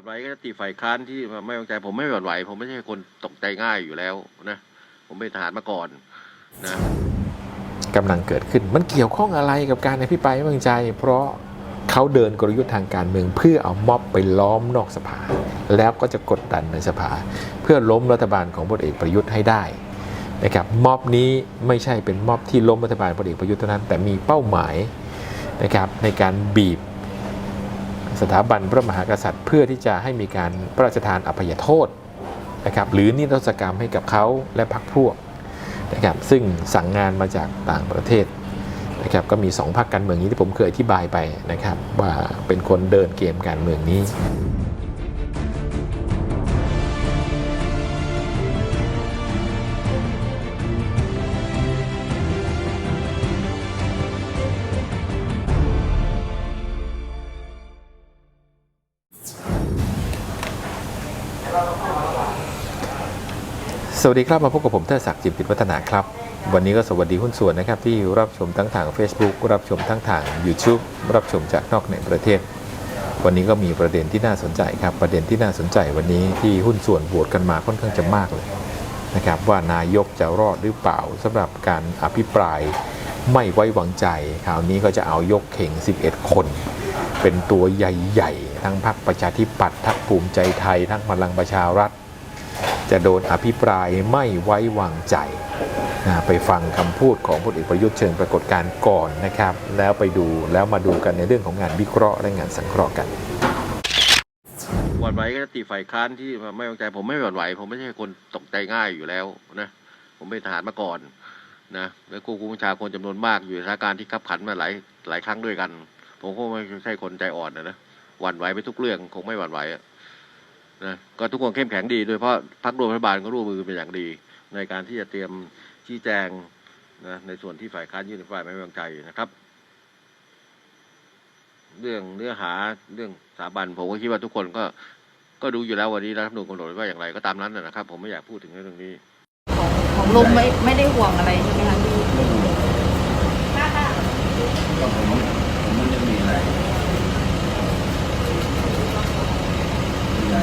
วันไหวก็ตีฝ่ายค้านที่ไม่วางใจผมไม่หวั่นไหว ผมไม่ใช่คนตกใจง่ายอยู่แล้วนะผมเป็นทหารมาก่อนนะกำลังเกิดขึ้นมันเกี่ยวข้องอะไรกับการอภิปรายไม่วางใจ เพราะเขาเดินกลยุทธ์ทางการเมือง เพื่อเอาม็อบไปล้อมนอกสภา แล้วก็จะกดดันในสภา เพื่อล้มรัฐบาลของพลเอกประยุทธ์ให้ได้นะครับม็อบนี้ไม่ใช่เป็นม็อบที่ล้มรัฐบาลพลเอกประยุทธ์เท่านั้นแต่มีเป้าหมายนะครับในการบีบ สถาบันพระมหากษัตริย์ เพื่อที่จะให้มีการพระราชทานอภัยโทษนะครับหรือนิรโทษกรรมให้กับเขาและพรรคพวกนะครับซึ่งสั่งงานมาจากต่างประเทศนะครับก็มี 2พรรคการเมืองนี้ที่ผมเคยอธิบายไปนะครับว่าเป็นคนเดินเกมการเมืองนี้ สวัสดีครับ มาพบกับผมเทอศักดิ์จิมติดวัฒนาครับ วันนี้ก็สวัสดีหุ้นส่วนนะครับ ที่รับชมทั้งทาง Facebook รับชมทั้งทาง YouTube รับชมจากนอกในประเทศ วันนี้ก็มีประเด็นที่น่าสนใจครับ ประเด็นที่น่าสนใจวันนี้ที่หุ้นส่วนโหวตกันมาค่อนข้างจะมากเลยนะครับว่านายกจะรอดหรือเปล่าสำหรับการอภิปรายไม่ไว้วางใจคราวนี้ก็จะเอายกเข่ง 11 คน เป็นตัวใหญ่ ๆ ทั้งพรรคประชาธิปัตย์ทั้งภูมิใจไทยทั้งพลังประชารัฐ จะโดนอภิปรายไม่ไว้วางใจไปฟังคำพูดของพลเอกประยุทธ์เชิงปรากฏการณ์ก่อนนะครับ แล้วไปดูแล้วมาดูกันในเรื่องของงานวิเคราะห์และงานสังเคราะห์กันหวั่นไหวก็ตีฝ่ายค้านที่ไม่วางใจ ผมไม่หวั่นไหว ผมไม่ใช่คนตกใจง่ายอยู่แล้วนะผมเป็นทหารมาก่อนนะแล้วควบคุมชาคนจำนวนมากอยู่ในสถานการณ์ที่ขับขันมาหลายหลายครั้งด้วยกัน ผมก็ไม่ใช่คนใจอ่อนนะนะหวั่นไหวไปทุกเรื่องคงไม่หวั่นไหวอะ นะก็ทุกคนเข้มแข็งดี โดยเฉพาะพรรคร่วมรัฐบาลก็ร่วมมือเป็นอย่างดี ในการที่จะเตรียมชี้แจงนะในส่วนที่ฝ่ายค้านยื่นฝ่ายไม่ไว้วางใจนะครับ เรื่องเนื้อหาเรื่องสถาบันผมก็คิดว่าทุกคนก็ก็ดูอยู่แล้ววันนี้รัฐธรรมนูญกำหนดไว้ว่าอย่างไรก็ตามนั้นนะนะครับ ผมไม่อยากพูดถึงเรื่องนี้ ของของลุงไม่ไม่ได้ห่วงอะไรใช่ไหมคะพี่ ก็ผมผมไม่ได้มีอะไรมีอะไร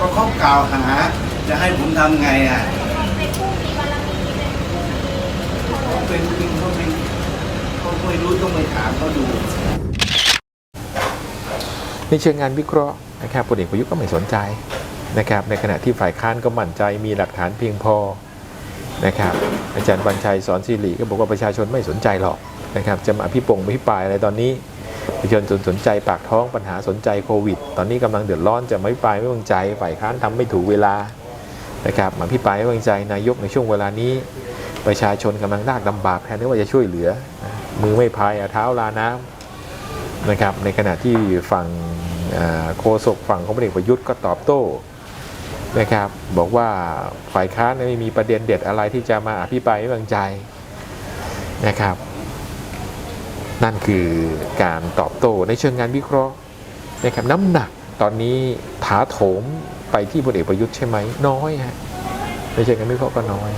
ก็เขากล่าวหา จะให้ผมทำไงอะเขาเป็นจริงเขาเป็นเขาไม่รู้ต้องไปถามเขาดูในเชิงงานวิเคราะห์นะครับพลเอกประยุทธ์ก็ไม่สนใจนะครับ ในขณะที่ฝ่ายค้านก็มั่นใจมีหลักฐานเพียงพอนะครับ อาจารย์บัญชัยสอนสิริก็บอกว่าประชาชนไม่สนใจหรอกนะครับ จะมาอภิปงอภิปายอะไรตอนนี้ ประชาชนสนใจปากท้องปัญหาสนใจโควิด ตอนนี้กำลังเดือดร้อนจะไมาอภิปรายไม่วางใจ ฝ่ายค้านทำไม่ถูกเวลานะครับมาอภิปรายไม่วางใจนายกในช่วงเวลานี้ ประชาชนกำลังลากลำบากแทนที่ว่าจะช่วยเหลือ มือไม่พายเท้าลาน้ำนะครับในขณะที่ฝั่งโฆษกฝั่งของพลเอกประยุทธ์ก็ตอบโต้นะครับบอกว่าฝ่ายค้านไม่มีประเด็นเด็ดอะไรที่จะมาอภิปรายไม่วางใจนะครับ นั่นคือการตอบโต้ในเชิงงานวิเคราะห์นะครับน้ำหนักตอนนี้ถาโถมไปที่พลเอกประยุทธ์ใช่ไหมน้อยฮะในเชิงงานวิเคราะห์ก็น้อย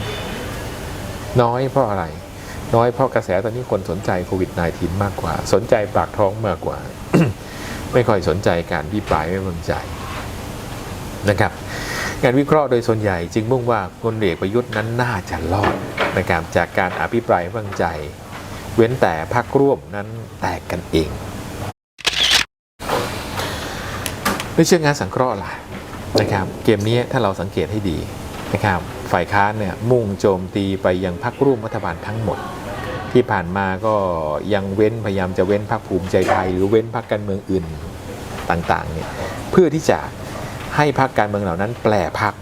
น้อยเพราะอะไร น้อยเพราะกระแสตอนนี้คนสนใจโควิด -19 มากกว่า สนใจปากท้องมากกว่า ไม่ค่อยสนใจการวิปรายไม่วางใจนะครับงานวิเคราะห์โดยส่วนใหญ่จึงมุ่งว่าพลเอกประยุทธ์นั้นน่าจะรอดนะครับจากการอภิปรายไม่วางใจ เว้นแต่พรรคร่วมนั้นแตกกันเอง ในเชิงงานสังเคราะห์ล่ะนะครับเกมนี้ถ้าเราสังเกตให้ดีนะครับฝ่ายค้านเนี่ยมุ่งโจมตีไปยังพรรคร่วมรัฐบาลทั้งหมด ที่ผ่านมาก็ยังเว้นพยายามจะเว้นพรรคภูมิใจไทย หรือเว้นพรรคการเมืองอื่นต่างๆเนี่ยเพื่อที่จะให้พรรคการเมืองเหล่านั้นแปลพรรค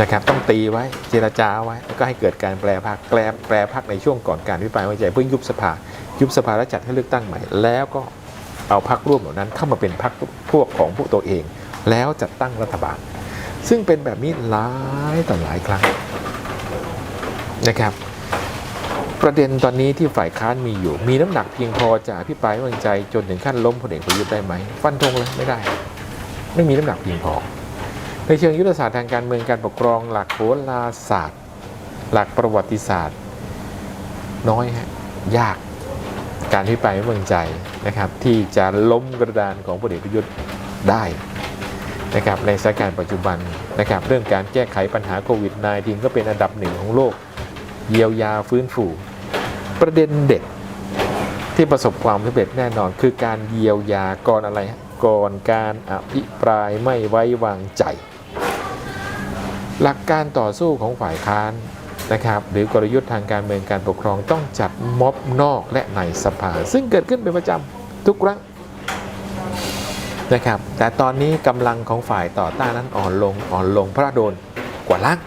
นะครับต้องตีไว้เจรจาไว้แล้วก็ให้เกิดการแปลพรรคแปลแปลพรรคในช่วงก่อนการวิปรายไว้ใจเพื่อยุบสภา ยุบสภาแล้วจัดให้เลือกตั้งใหม่ แล้วก็เอาพรรคร่วมเหล่านั้นเข้ามาเป็นพรรคพวกของพวกตัวเอง แล้วจัดตั้งรัฐบาล ซึ่งเป็นแบบนี้หลายต่อหลายครั้งนะครับ ประเด็นตอนนี้ที่ฝ่ายค้านมีอยู่ มีน้ำหนักเพียงพอจะอภิปรายไวางใจจนถึงขั้นล้มพลเอกประยุทธ์ได้ไหมฟันธงเลยไม่ได้ ไม่มีน้ำหนักเพียงพอ ในเชิงยุทธศาสตร์ทางการเมืองการปกครองหลักโหราศาสตร์ หลักประวัติศาสตร์ น้อยฮะยากการที่ไปไม่วางใจนะครับ ที่จะล้มกระดานของพลเอกประยุทธ์ได้นะครับในสถานการณ์ปัจจุบันนะครับเรื่องการแก้ไขปัญหาโควิด -19 ก็เป็นอันดับหนึ่งของโลก เยียวยาฟื้นฟู ประเด็นเด็ดที่ประสบความสำเร็จแน่นอน คือการเยียวยาก่อนอะไรฮะก่อนการอภิปรายไม่ไว้วางใจ หลักการต่อสู้ของฝ่ายค้านนะครับหรือกลยุทธ์ทางการเมืองการปกครองต้องจัดม็อบนอกและในสภา ซึ่งเกิดขึ้นเป็นประจำทุกครั้งนะครับแต่ตอนนี้กำลังของฝ่ายต่อต้านนั้นอ่อนลงอ่อนลงเพราะโดนกว่าล้าง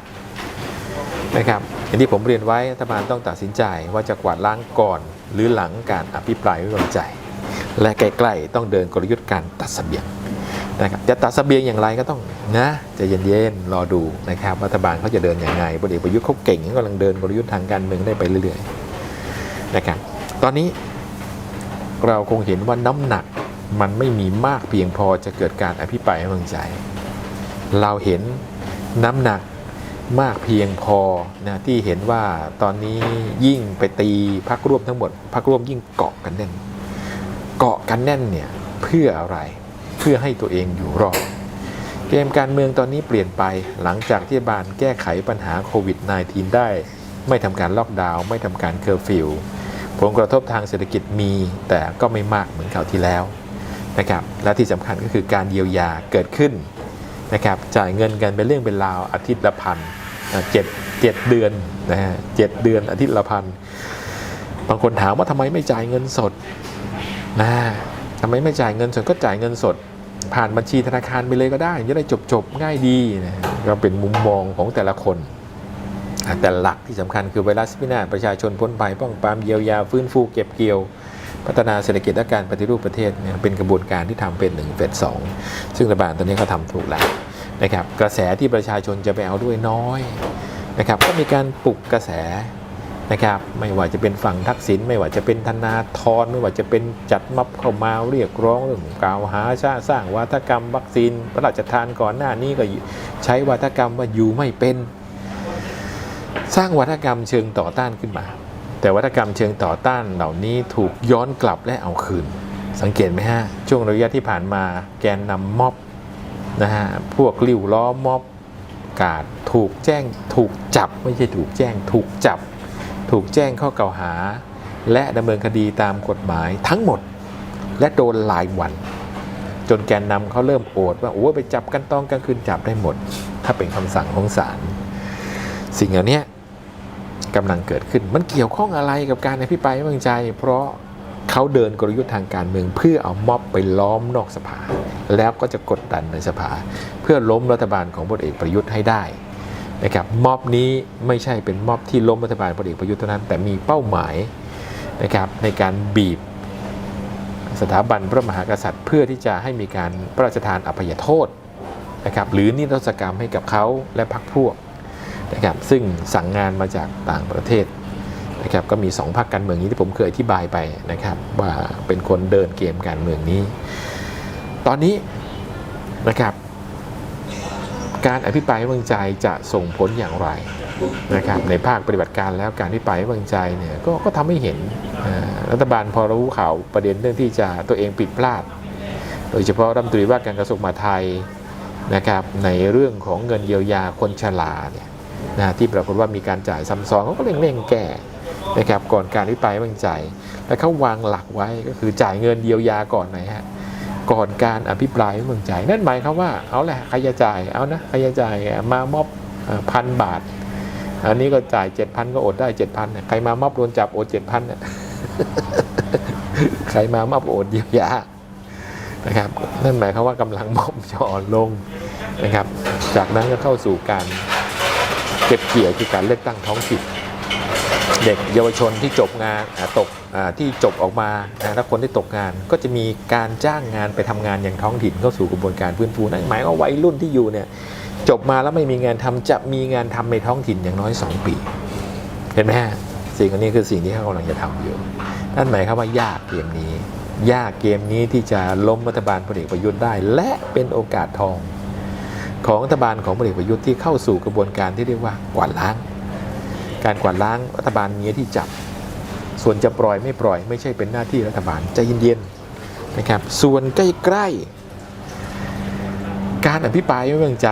นะครับอย่างที่ผมเรียนไว้รัฐบาลต้องตัดสินใจว่าจะกวาดล้างก่อน หรือหลังการอภิปรายไม่ไว้วางใจ และใกล้ๆต้องเดินกลยุทธ์การตัดเสบียง นะครับจะตัดเสบียงอย่างไรก็ต้องนะจะเย็นๆรอดูนะครับรัฐบาลเขาจะเดินอย่างไงพลเอกประยุทธ์เขาเก่งเขากำลังเดินกลยุทธ์ทางการเมืองได้ไปเรื่อยๆนะครับตอนนี้เราคงเห็นว่าน้ำหนักมันไม่มีมากเพียงพอจะเกิดการอภิปรายไม่ไว้วางใจ เราเห็นน้ำหนักมากเพียงพอนะที่เห็นว่าตอนนี้ยิ่งไปตีพักร่วมทั้งหมดพักร่วมยิ่งเกาะกันแน่น เกาะกันแน่นเนี่ยเพื่ออะไร เพื่อให้ตัวเองอยู่รอด เกมการเมืองตอนนี้เปลี่ยนไปหลังจากที่บานแก้ไขปัญหาโควิด -19 ได้ ไม่ทำการล็อกดาวน์ไม่ทำการเคอร์ฟิวผลกระทบทางเศรษฐกิจมีแต่ก็ไม่มากเหมือนคราวที่แล้วนะครับและที่สำคัญก็คือการเยียวยาเกิดขึ้นนะครับจ่ายเงินกันเป็นเรื่องเป็นราวอาทิตย์ละพันเจ็ดเจ็ดเดือนนะฮะเจ็ดเดือนอาทิตย์ละพันบางคนถามว่าทำไมไม่จ่ายเงินสดนะทำไมไม่จ่ายเงินสดก็จ่ายเงินสด ผ่านบัญชีธนาคารไปเลยก็ได้จะได้จบจบๆง่ายดีนะก็เป็นมุมมองของแต่ละคน แต่หลักที่สำคัญคือไวรัสพินาศประชาชนพ้นภัยป้องปรามเยียวยาฟื้นฟูเก็บเกี่ยว พัฒนาเศรษฐกิจและการปฏิรูปประเทศเนี่ยเป็นกระบวนการที่ทำเป็นหนึ่งเป็นสองซึ่งรัฐบาลตอนนี้เขาทำถูกแล้วนะครับกระแสที่ประชาชนจะไปเอาด้วยน้อยนะครับก็มีการปลุกกระแส นะครับไม่ว่าจะเป็นฝั่งทักษิณไม่ว่าจะเป็นธนาธรไม่ว่าจะเป็นจัดม็อบเข้ามาเรียกร้องเรื่องกล่าวหาชาสร้างวาทกรรมวัคซีนพระราชทานก่อนหน้านี้ก็ใช้วาทกรรมว่าอยู่ไม่เป็น สร้างวาทกรรมเชิงต่อต้านขึ้นมา แต่วาทกรรมเชิงต่อต้านเหล่านี้ถูกย้อนกลับและเอาคืน สังเกตไหมฮะช่วงระยะที่ผ่านมาแกนนำม็อบนะฮะพวกริ้วล้อม็อบกาดถูกแจ้งถูกจับไม่ใช่ถูกแจ้งถูกจับ ถูกแจ้งข้อกล่าวหา และดำเนินคดีตามกฎหมายทั้งหมด และโดนหลายวัน จนแกนนำเขาเริ่มโอดว่าโอ้ไปจับกันตอนกลางคืนจับได้หมด ถ้าเป็นคำสั่งของศาลสิ่งเหล่านี้กำลังเกิดขึ้นมันเกี่ยวข้องอะไรกับการอภิปรายไม่วางใจ เพราะเขาเดินกลยุทธ์ทางการเมือง เพื่อเอาม็อบไปล้อมนอกสภา แล้วก็จะกดดันในสภา เพื่อล้มรัฐบาลของพลเอกประยุทธ์ให้ได้ นะครับม็อบนี้ไม่ใช่เป็นม็อบที่ล้มรัฐบาลพลเอกประยุทธ์เท่านั้นแต่มีเป้าหมายนะครับในการบีบสถาบันพระมหากษัตริย์ เพื่อที่จะให้มีการพระราชทานอภัยโทษนะครับหรือนิรโทษกรรมให้กับเขาและพรรคพวกนะครับซึ่งสั่งงานมาจากต่างประเทศนะครับก็มีสองพรรคการเมืองนี้ที่ผมเคยอธิบายไปนะครับว่าเป็นคนเดินเกมการเมืองนี้ ตอนนี้นะครับ การอภิปรายไว้วางใจจะส่งผลอย่างไรนะครับในภาคปฏิบัติการแล้วการอภิปรายไว้วางใจเนี่ยกก็ทำให้เห็นรัฐบาลพอรู้ข่าวประเด็นเรื่องที่จะตัวเองผิดพลาด โดยเฉพาะรัฐมนตรีว่าการกระทรวงมหาดไทยนะครับในเรื่องของเงินเยียวยาคนชราเนี่ยนะที่ปรากฏว่ามีการจ่ายซ้ำซ้อนเขาก็เร่งเร่งแก้นะครับก่อนการอภิปรายไว้วางใจ และเขาวางหลักไว้ก็คือจ่ายเงินเยียวยาก่อนนะฮะ ก่อนการอภิปรายไม่ไว้วางใจ นั่นหมายความว่าเอาแหละใครจะจ่ายเอานะใครจะจ่ายมามอบพันบาท อันนี้ก็จ่ายเจ็ดพันก็อดได้เจ็ดพันใครมามอบโดนจับอดเจ็ดพันเนี่ยใครมามอบอดเยียวยานะครับนั่นหมายความว่ากำลังมอบจะอ่อนลงนะครับ จากนั้นก็เข้าสู่การเก็บเกี่ยวคือการเลือกตั้งท้องถิ่น เด็กเยาวชนที่จบงานตกที่จบออกมาและคนที่ตกงาน ก็จะมีการจ้างงานไปทำงานอย่างท้องถิ่นเข้าสู่กระบวนการฟื้นฟูนั่นหมายว่าวัยรุ่นที่อยู่เนี่ยจบมาแล้วไม่มีงานทำจะมีงานทำในท้องถิ่นอย่างน้อย 2 ปี เห็นไหมฮะสิ่งอันนี้คือสิ่งที่เขากำลังจะทำอยู่นั่นหมายความว่ายากเกมนี้ ยากเกมนี้ที่จะล้มรัฐบาลพลเอกประยุทธ์ได้ และเป็นโอกาสทอง ของรัฐบาลของพลเอกประยุทธ์ที่เข้าสู่กระบวนการที่เรียกว่ากวาดล้าง การกวาดล้างรัฐบาลเนี้ที่จับ ส่วนจะปล่อยไม่ปล่อย ไม่ใช่เป็นหน้าที่รัฐบาลใจเย็นๆนะครับส่วนใกล้ๆ การอภิปรายไม่ไว้วางใจ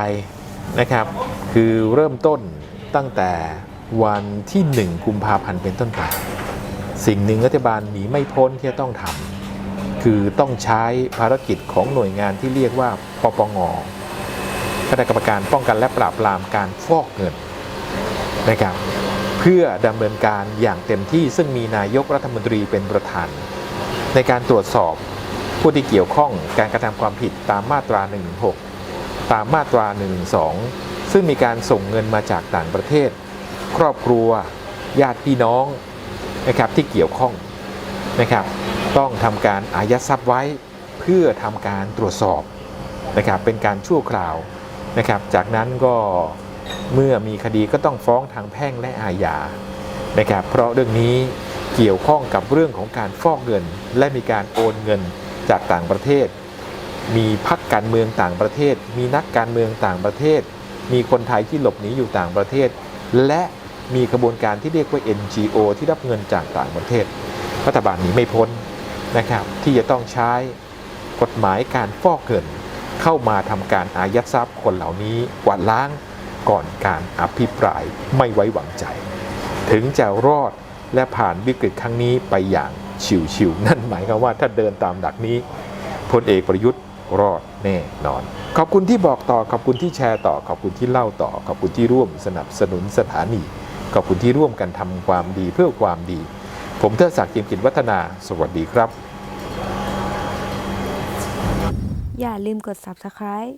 นะครับ คือเริ่มต้นตั้งแต่วันที่ 1 กุมภาพันธ์เป็นต้นไปสิ่งหนึ่งรัฐบาลหนีไม่พ้นที่จะต้องทำคือต้องใช้ภารกิจของหน่วยงานที่เรียกว่าปปงคณะกรรมการป้องกันและปราบปรามการฟอกเงินนะครับ เพื่อดำเนินการอย่างเต็มที่ซึ่งมีนายกรัฐมนตรีเป็นประธาน ในการตรวจสอบผู้ที่เกี่ยวข้องการกระทำความผิดตามมาตรา 116 ตามมาตรา 112 ซึ่งมีการส่งเงินมาจากต่างประเทศ ครอบครัว ญาติพี่น้องนะครับที่เกี่ยวข้องนะครับ ต้องทำการอายัดทรัพย์ไว้เพื่อทำการตรวจสอบนะครับเป็นการชั่วคราวนะครับ จากนั้นก็ เมื่อมีคดีก็ต้องฟ้องทางแพ่งและอาญานะครับเพราะเรื่องนี้เกี่ยวข้องกับเรื่องของการฟอกเงิน และมีการโอนเงินจากต่างประเทศ มีพักการเมืองต่างประเทศ มีนักการเมืองต่างประเทศ มีคนไทยที่หลบหนีอยู่ต่างประเทศ และมีกระบวนการที่เรียกว่า NGO ที่รับเงินจากต่างประเทศ รัฐบาลหนีไม่พ้นนะครับที่จะต้องใช้กฎหมายการฟอกเงิน เข้ามาทำการอายัดทรัพย์คนเหล่านี้กวาดล้าง ก่อนการอภิปรายไม่ไว้วางใจ ถึงจะรอดและผ่านวิกฤตครั้งนี้ไปอย่างชิวๆนั่นหมายความว่าถ้าเดินตามหลักนี้พลเอกประยุทธ์รอดแน่นอน ขอบคุณที่บอกต่อขอบคุณที่แชร์ต่อ ขอบคุณที่เล่าต่อ ขอบคุณที่ร่วมสนับสนุนสถานี ขอบคุณที่ร่วมกันทำความดีเพื่อความดี ผมเทิดศักดิ์เกมกิจวัฒนา สวัสดีครับ อย่าลืมกด subscribe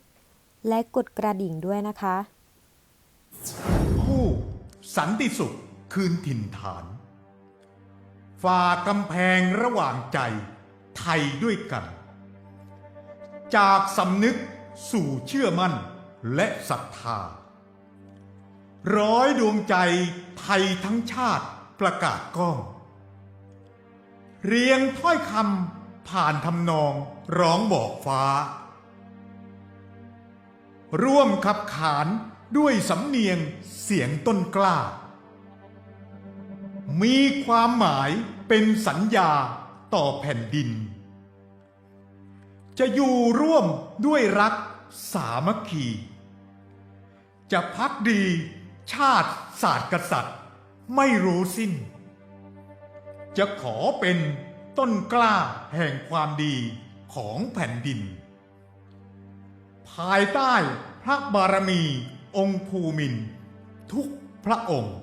และกดกระดิ่งด้วยนะคะ คู่สันติสุขคืนถิ่นฐาน ฝ่ากำแพงระหว่างใจไทยด้วยกัน จากสำนึกสู่เชื่อมั่นและศรัทธา ร้อยดวงใจไทยทั้งชาติประกาศก้อง เรียงถ้อยคำผ่านทำนองร้องบอกฟ้า ร่วมขับขาน ด้วยสำเนียงเสียงต้นกล้า มีความหมายเป็นสัญญาต่อแผ่นดิน จะอยู่ร่วมด้วยรักสามัคคี จะพักดีชาติศาสตร์กษัตริย์ ไม่รู้สิ้น จะขอเป็นต้นกล้าแห่งความดีของแผ่นดิน ภายใต้พระบารมี องค์ภูมิน ทุกพระองค์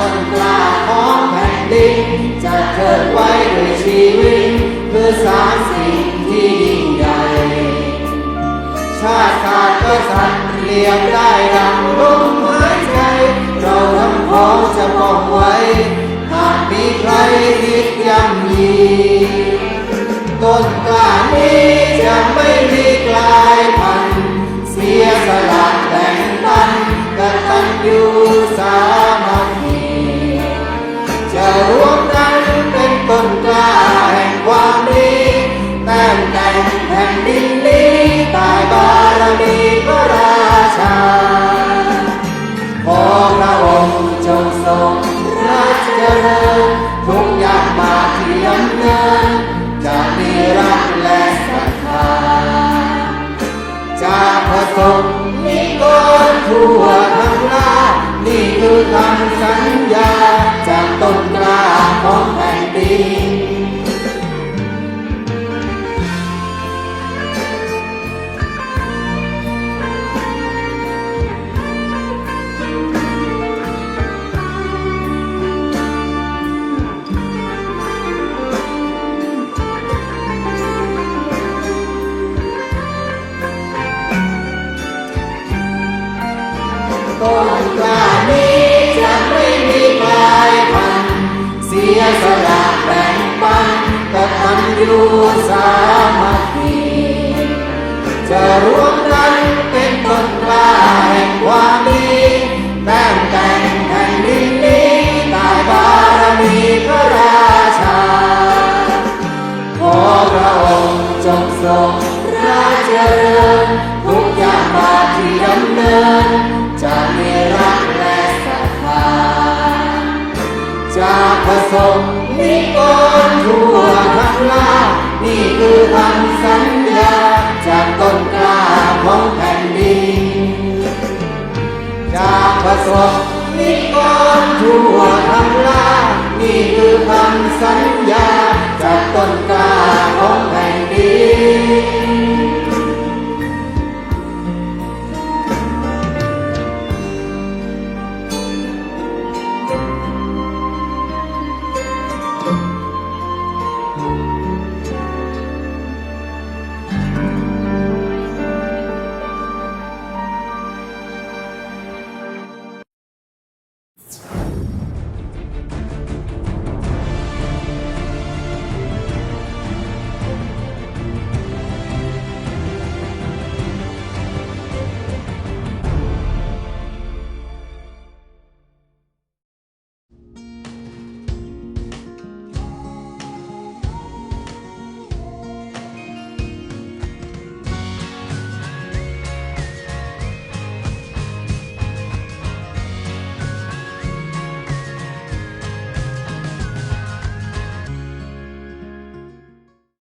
ต้นกล้าของแผ่นดิน จะเกิดไว้ด้วยชีวิตเพื่อสารสิ่งที่ยิ่งใหญ่ชาติศาสตร์กษัตริย์เรียบได้ดังลมหายใจ เราทั้งพ้องจะป้องไว้ หากมีใครคิดย่ำยีต้นกล้านี้จะไม่มีกลายพันธุ์เสียสละแบ่งปันกตัญญูสามั ดินนี้ใตายบารมีพระราชา ขอพระองค์จงทรงรัชเจริญทุกอย่างมาที่ยำเนินจะมีรักและศรัทธาจะผสมนิกรทั่วทั้งลานี่คือคำสัญญา จากต้นกล้าของแผ่นดิน สามัคคีจะรวมกันเป็นต้นกล้าแห่งความดีแต่มแต่งแผ่นดินนี้ใต้บารมีพระราชา ขอพระองค์จงทรงราชเจริญทุกอย่างมาที่ดำเนิน จะมีรักและศรัทธาจากประสงค์นิกรทั่วทั้งหลาย นี่คือคำสัญญา จากต้นกล้าของแผ่นดิน จากประสบนิกรทั่วทั้งลานี่คือคำสัญญา จากต้นกล้าของแผ่นดิน